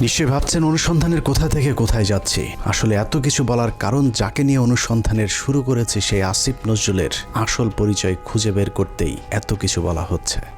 নিশ্চয়ই ভাবছেন অনুসন্ধানের কোথা থেকে কোথায় যাচ্ছি। আসলে এত কিছু বলার কারণ যাকে নিয়ে অনুসন্ধানের শুরু করেছে সেই আসিফ নজরুলের আসল পরিচয় খুঁজে বের করতেই এত কিছু বলা হচ্ছে।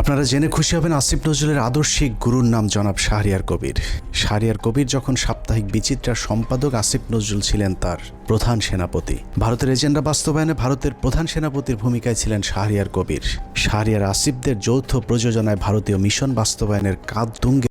আপনারা জেনে খুশি হবেন আসিফ নজরুলের আদর্শিক গুরুর নাম জনাব শাহরিয়ার কবির। শাহরিয়ার কবির যখন সাপ্তাহিক বিচিত্রার সম্পাদক আসিফ নজরুল ছিলেন তার প্রধান সেনাপতি। ভারতের এজেন্ডা বাস্তবায়নে ভারতের প্রধান সেনাপতির ভূমিকায় ছিলেন শাহরিয়ার কবির। শাহরিয়ার আসিফদের যৌথ প্রযোজনায় ভারতীয় মিশন বাস্তবায়নের কাজ তুঙ্গে